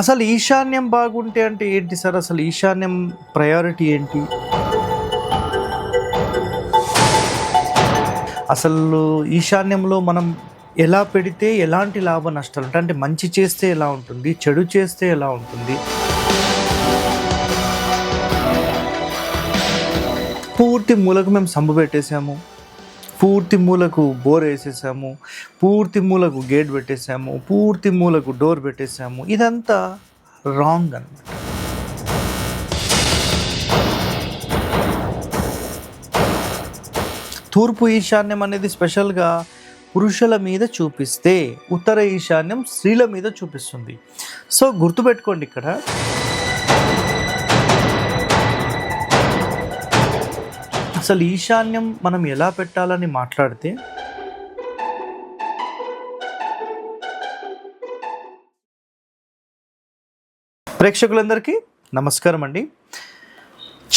అసలు ఈశాన్యం బాగుంటే అంటే ఏంటి సార్? అసలు ఈశాన్యం ప్రయారిటీ ఏంటి? అసలు ఈశాన్యంలో మనం ఎలా పెడితే ఎలాంటి లాభ నష్టాలు ఉంటాయి? అంటే మంచి చేస్తే ఎలా ఉంటుంది? చెడు చేస్తే ఎలా ఉంటుంది? పూర్తి మూలకు మేము సంబు పెట్టేశాము. పూర్తి మూలకు బోర్ వేసేసాము పూర్తి మూలకు గేట్ పెట్టేసాము పూర్తి మూలకు డోర్ పెట్టేసాము. ఇదంతా రాంగ్ అనమాట తూర్పు ఈశాన్యం అనేది స్పెషల్గా పురుషుల మీద చూపిస్తే ఉత్తర ఈశాన్యం స్త్రీల మీద చూపిస్తుంది. సో గుర్తుపెట్టుకోండి ఇక్కడ. అసలు ఈశాన్యం మనం ఎలా పెట్టాలని మాట్లాడితే ప్రేక్షకులందరికీ నమస్కారం అండి.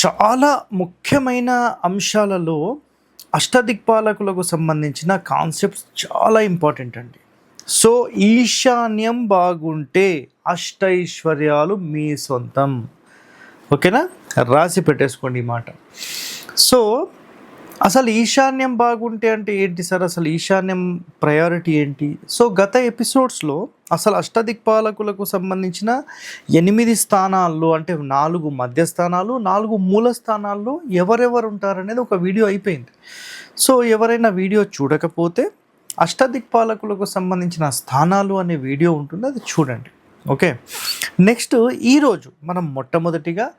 చాలా ముఖ్యమైన అంశాలలో అష్టదిక్పాలకులకు సంబంధించిన కాన్సెప్ట్స్ చాలా ఇంపార్టెంట్ అండి. సో ఈశాన్యం బాగుంటే అష్టైశ్వర్యాలు మీ సొంతం. ఓకేనా? రాసి పెట్టేసుకోండి ఈ మాట. సో అసలు ఈశాన్యం బాగుంటే అంటే ఏంటి సార్? అసలు ఈశాన్యం ప్రయారిటీ ఏంటి? సో గత ఎపిసోడ్స్లో అసలు అష్టదిక్పాలకులకు సంబంధించిన ఎనిమిది స్థానాల్లో అంటే నాలుగు మధ్య స్థానాలు నాలుగు మూల స్థానాల్లో ఎవరెవరు ఉంటారనేది ఒక వీడియో అయిపోయింది. సో ఎవరైనా వీడియో చూడకపోతే అష్టదిక్పాలకులకు సంబంధించిన స్థానాలు అనే వీడియో ఉంటుంది. అది చూడండి. ఓకే? నెక్స్ట్ ఈరోజు మనం మొట్టమొదటిగా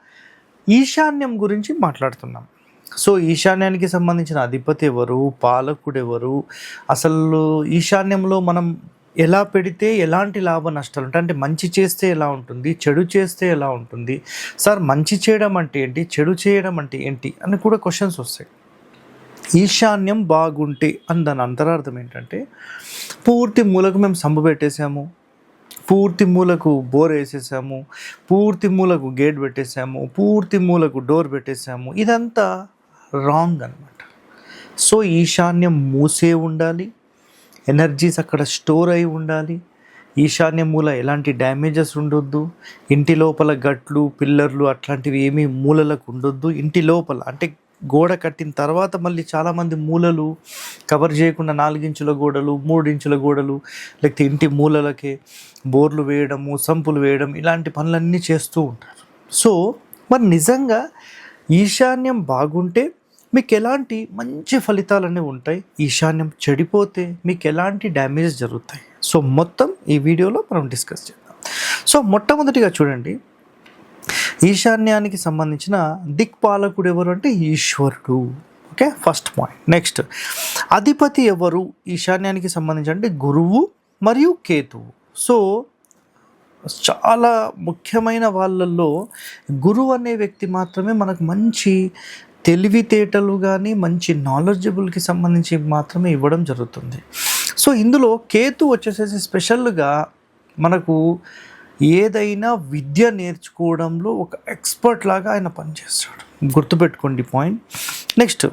ఈశాన్యం గురించి మాట్లాడుతున్నాం. సో ఈశాన్యానికి సంబంధించిన అధిపతి ఎవరు? పాలకుడు ఎవరు అసలు ఈశాన్యంలో మనం ఎలా పెడితే ఎలాంటి లాభ నష్టాలు ఉంటాయి? అంటే మంచి చేస్తే ఎలా ఉంటుంది? చెడు చేస్తే ఎలా ఉంటుంది? సార్ మంచి చేయడం అంటే ఏంటి? చెడు చేయడం అంటే ఏంటి? అని కూడా క్వశ్చన్స్ వస్తాయి. ఈశాన్యం బాగుంటే అని దాని అంతరార్థం ఏంటంటే పూర్తి మూలకు మేము సంబు పెట్టేసాము పూర్తి మూలకు బోర్ వేసేసాము. పూర్తి మూలకు గేట్ పెట్టేసాము. పూర్తి మూలకు డోర్ పెట్టేసాము. ఇదంతా రాంగ్ అనమాట సో ఈశాన్యం మూసే ఉండాలి. ఎనర్జీస్ అక్కడ స్టోర్ అయి ఉండాలి. ఈశాన్య మూల ఎలాంటి డ్యామేజెస్ ఉండొద్దు. ఇంటి లోపల గట్లు పిల్లర్లు అట్లాంటివి ఏమీ మూలలకు ఉండొద్దు. ఇంటి లోపల అంటే గోడ కట్టిన తర్వాత మళ్ళీ చాలామంది మూలలు కవర్ చేయకుండా నాలుగించుల గోడలు మూడించుల గోడలు లేకపోతే ఇంటి మూలలకే బోర్లు వేయడము సంపులు వేయడం ఇలాంటి పనులన్నీ చేస్తూ ఉంటారు. సో మరి నిజంగా ఈశాన్యం బాగుంటే మీకు ఎలాంటి మంచి ఫలితాలు అనేవి ఉంటాయి? ఈశాన్యం చెడిపోతే మీకు ఎలాంటి డ్యామేజెస్ జరుగుతాయి? సో మొత్తం ఈ వీడియోలో మనం డిస్కస్ చేద్దాం. సో మొట్టమొదటిగా చూడండి. ఈశాన్యానికి సంబంధించిన దిక్పాలకుడు ఎవరు అంటే ఈశ్వరుడు. Okay first point. నెక్స్ట్ అధిపతి ఎవరు? ఈశాన్యానికి సంబంధించి అంటే గురువు మరియు కేతువు. సో చాలా ముఖ్యమైన వాళ్ళల్లో గురువు అనే వ్యక్తి మాత్రమే మనకు మంచి తెలివితేటలు కానీ మంచి నాలెడ్జబుల్కి సంబంధించి మాత్రమే ఇవ్వడం జరుగుతుంది. సో ఇందులో కేతు వచ్చేసేసి స్పెషల్గా మనకు ఏదైనా విద్య నేర్చుకోవడంలో ఒక ఎక్స్పర్ట్ లాగా ఆయన పనిచేస్తాడు. గుర్తుపెట్టుకోండి పాయింట్. నెక్స్ట్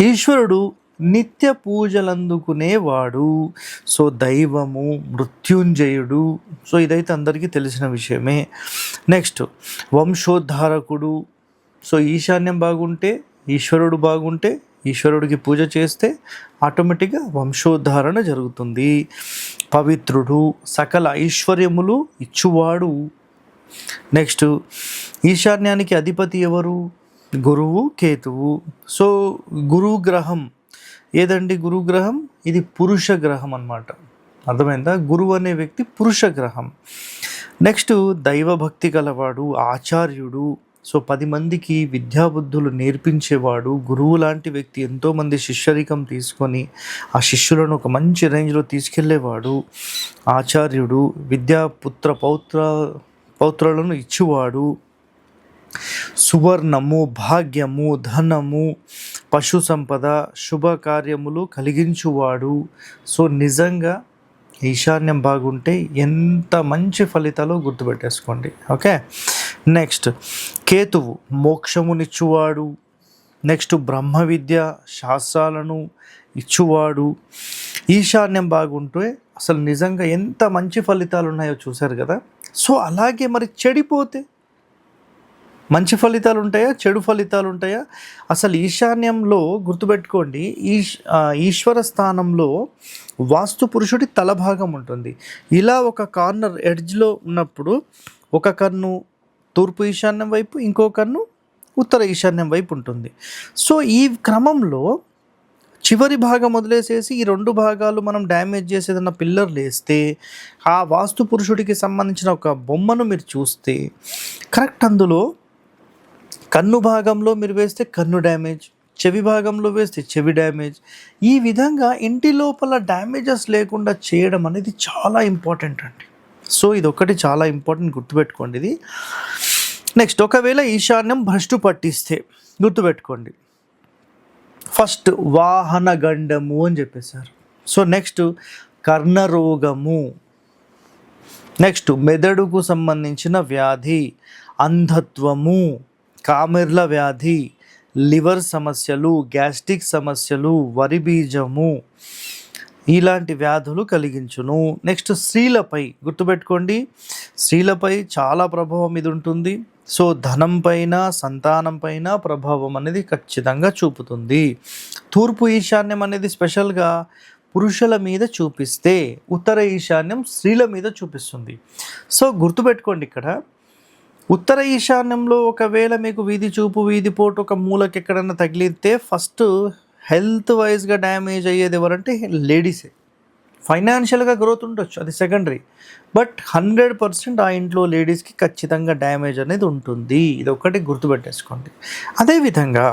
ఈశ్వరుడు నిత్య పూజలందుకునేవాడు సో దైవము మృత్యుంజయుడు. సో ఇదైతే అందరికీ తెలిసిన విషయమే. నెక్స్ట్ వంశోద్ధారకుడు. సో ఈశాన్యం బాగుంటే ఈశ్వరుడు బాగుంటే ఈశ్వరుడికి పూజ చేస్తే ఆటోమేటిక్గా వంశోద్ధారణ జరుగుతుంది. పవిత్రుడు సకల ఐశ్వర్యములు ఇచ్చువాడు. నెక్స్ట్ ఈశాన్యానికి అధిపతి ఎవరు? గురువు కేతువు. సో గురుగ్రహం. ఏదండి గురుగ్రహం? ఇది పురుష గ్రహం అన్నమాట. అర్థమైందా? గురువు అనే వ్యక్తి పురుష గ్రహం. నెక్స్ట్ దైవభక్తి గలవాడు ఆచార్యుడు. సో పది మందికి విద్యాబుద్ధులు నేర్పించేవాడు గురువు లాంటి వ్యక్తి ఎంతోమంది శిష్యరికం తీసుకొని ఆ శిష్యులను ఒక మంచి రేంజ్లో తీసుకెళ్ళేవాడు ఆచార్యుడు విద్యాపుత్ర పౌత్ర పౌత్రులను ఇచ్చేవాడు. సువర్ణము భాగ్యము ధనము పశు సంపద శుభకార్యములు కలిగించువాడు. సో నిజంగా ఈశాన్యం బాగుంటే ఎంత మంచి ఫలితాలు గుర్తుపెట్టేసుకోండి. ఓకే? నెక్స్ట్ కేతువు మోక్షమునిచ్చువాడు. నెక్స్ట్ బ్రహ్మ విద్య శాస్త్రాలను ఇచ్చువాడు. ఈశాన్యం బాగుంటే అసలు నిజంగా ఎంత మంచి ఫలితాలు ఉన్నాయో చూశారు కదా? సో అలాగే మరి చెడిపోతే మంచి ఫలితాలు ఉంటాయా? చెడు ఫలితాలు ఉంటాయా? అసలు ఈశాన్యంలో గుర్తుపెట్టుకోండి ఈశ్ ఈశ్వర స్థానంలో వాస్తు పురుషుడి తల భాగం ఉంటుంది. ఇలా ఒక కార్నర్ ఎడ్జ్లో ఉన్నప్పుడు ఒక కన్ను తూర్పు ఈశాన్యం వైపు ఇంకో కన్ను ఉత్తర ఈశాన్యం వైపు ఉంటుంది. సో ఈ క్రమంలో చివరి భాగం వదిలేసేసి ఈ రెండు భాగాలు మనం డ్యామేజ్ చేసేదన్న పిల్లర్లు వేస్తే ఆ వాస్తు పురుషుడికి సంబంధించిన ఒక బొమ్మను మీరు చూస్తే కరెక్ట్ అందులో కన్ను భాగంలో మీరు వేస్తే కన్ను డ్యామేజ్ చెవి భాగంలో వేస్తే చెవి డ్యామేజ్. ఈ విధంగా ఇంటి లోపల డ్యామేజెస్ లేకుండా చేయడం అనేది చాలా ఇంపార్టెంట్ అండి. సో ఇది ఒకటి చాలా ఇంపార్టెంట్ గుర్తుపెట్టుకోండి ఇది. నెక్స్ట్ ఒకవేళ ఈశాన్యం భ్రష్టు పట్టిస్తే గుర్తుపెట్టుకోండి. ఫస్ట్ వాహన గండము అని చెప్పేశారు. సో నెక్స్ట్ కర్ణరోగము నెక్స్ట్ మెదడుకు సంబంధించిన వ్యాధి అంధత్వము. కామెర్ల వ్యాధి లివర్ సమస్యలు గ్యాస్ట్రిక్ సమస్యలు వరి బీజము ఇలాంటి వ్యాధులు కలిగించును. నెక్స్ట్ స్త్రీలపై గుర్తుపెట్టుకోండి. స్త్రీలపై చాలా ప్రభావం ఇది ఉంటుంది. సో ధనం పైన సంతానం పైన ప్రభావం అనేది ఖచ్చితంగా చూపుతుంది. తూర్పు ఈశాన్యం అనేది స్పెషల్గా పురుషుల మీద చూపిస్తే ఉత్తర ఈశాన్యం స్త్రీల మీద చూపిస్తుంది. సో గుర్తుపెట్టుకోండి ఇక్కడ. ఉత్తర ఈశాన్యంలో ఒకవేళ మీకు వీధి చూపు వీధి పోటు ఒక మూలకి ఎక్కడైనా తగిలితే ఫస్ట్ హెల్త్ వైజ్గా డ్యామేజ్ అయ్యేది ఎవరంటే లేడీసే ఫైనాన్షియల్గా గ్రోత్ ఉండొచ్చు అది సెకండరీ బట్ హండ్రెడ్ పర్సెంట్ ఆ ఇంట్లో లేడీస్కి ఖచ్చితంగా డ్యామేజ్ అనేది ఉంటుంది. ఇది ఒకటి గుర్తుపెట్టేసుకోండి. అదేవిధంగా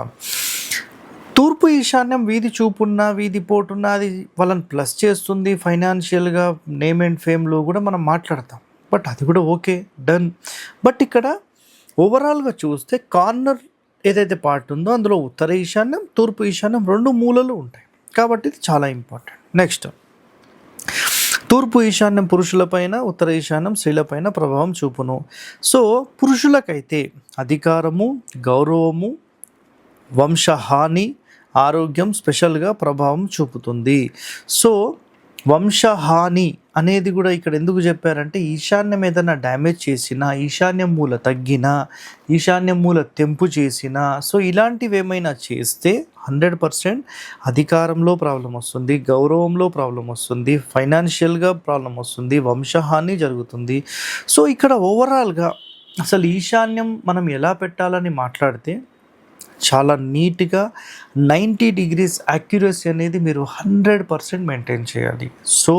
తూర్పు ఈశాన్యం వీధి చూపున్న వీధి పోటున్న అది వాళ్ళని ప్లస్ చేస్తుంది. ఫైనాన్షియల్గా నేమ్ అండ్ ఫేమ్లో కూడా మనం మాట్లాడతాం. బట్ అది కూడా ఓకే డన్. బట్ ఇక్కడ ఓవరాల్గా చూస్తే కార్నర్ ఏదైతే పార్ట్ ఉందో అందులో ఉత్తర ఈశాన్యం తూర్పు ఈశాన్యం రెండు మూలలు ఉంటాయి. కాబట్టి ఇది చాలా ఇంపార్టెంట్ నెక్స్ట్ తూర్పు ఈశాన్యం పురుషులపైన ఉత్తర ఈశాన్యం స్త్రీలపైన ప్రభావం చూపును. సో పురుషులకైతే అధికారము గౌరవము వంశహాని ఆరోగ్యం స్పెషల్గా ప్రభావం చూపుతుంది. సో వంశహాని అనేది కూడా ఇక్కడ ఎందుకు చెప్పారంటే ఈశాన్యం ఏదైనా డ్యామేజ్ చేసినా ఈశాన్య మూల తగ్గినా ఈశాన్య మూల తెంపు చేసినా సో ఇలాంటివి ఏమైనా చేస్తే హండ్రెడ్ పర్సెంట్ అధికారంలో ప్రాబ్లం వస్తుంది గౌరవంలో ప్రాబ్లం వస్తుంది ఫైనాన్షియల్గా ప్రాబ్లం వస్తుంది వంశహాని జరుగుతుంది. సో ఇక్కడ ఓవరాల్గా అసలు ఈశాన్యం మనం ఎలా పెట్టాలని మాట్లాడితే చాలా నీట్గా నైంటీ డిగ్రీస్ అక్యురసీ అనేది మీరు హండ్రెడ్ పర్సెంట్ మెయింటైన్ చేయాలి. సో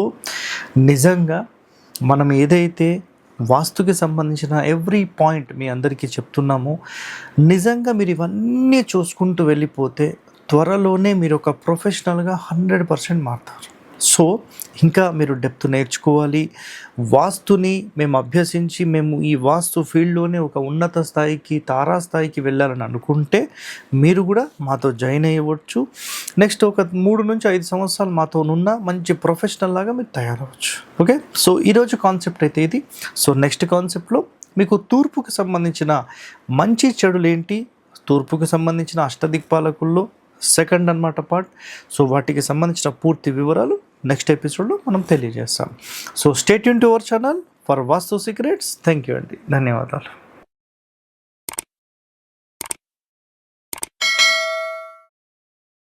నిజంగా మనం ఏదైతే వాస్తుకి సంబంధించిన ఎవ్రీ పాయింట్ మీ అందరికీ చెప్తున్నామో నిజంగా మీరు ఇవన్నీ చూసుకుంటూ వెళ్ళిపోతే త్వరలోనే మీరు ఒక ప్రొఫెషనల్గా హండ్రెడ్ పర్సెంట్ మారుతారు. సో ఇంకా మీరు డెప్త్ నేర్చుకోవాలి. వాస్తుని మేము అభ్యసించి మేము ఈ వాస్తు ఫీల్డ్లోనే ఒక ఉన్నత స్థాయికి తారా స్థాయికి వెళ్ళాలని అనుకుంటే మీరు కూడా మాతో జాయిన్ అయ్యవచ్చు. నెక్స్ట్ ఒక మూడు నుంచి ఐదు సంవత్సరాలు మాతో ఉన్న మంచి ప్రొఫెషనల్ లాగా మీరు తయారవచ్చు. ఓకే? సో ఈరోజు కాన్సెప్ట్ అయితే ఇది. సో నెక్స్ట్ కాన్సెప్ట్లో మీకు తూర్పుకి సంబంధించిన మంచి చెడులేంటి? తూర్పుకు తూర్పుకి సంబంధించిన అష్టదిక్పాలకుల్లో సెకండ్ అన్నమాట పార్ట్. సో వాటికి సంబంధించిన పూర్తి వివరాలు నెక్స్ట్ ఎపిసోడ్లో మనం తెలియజేస్తాం. So stay Yoon to our channel for vastu secrets. Thank you అండి. ధన్యవాదాలు.